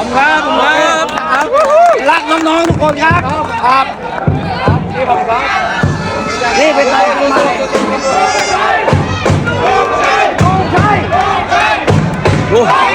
อบคุณครับขอบคุณครับ รักน้องๆทุกคนครับครับนี่เป็นไรกันมาใช่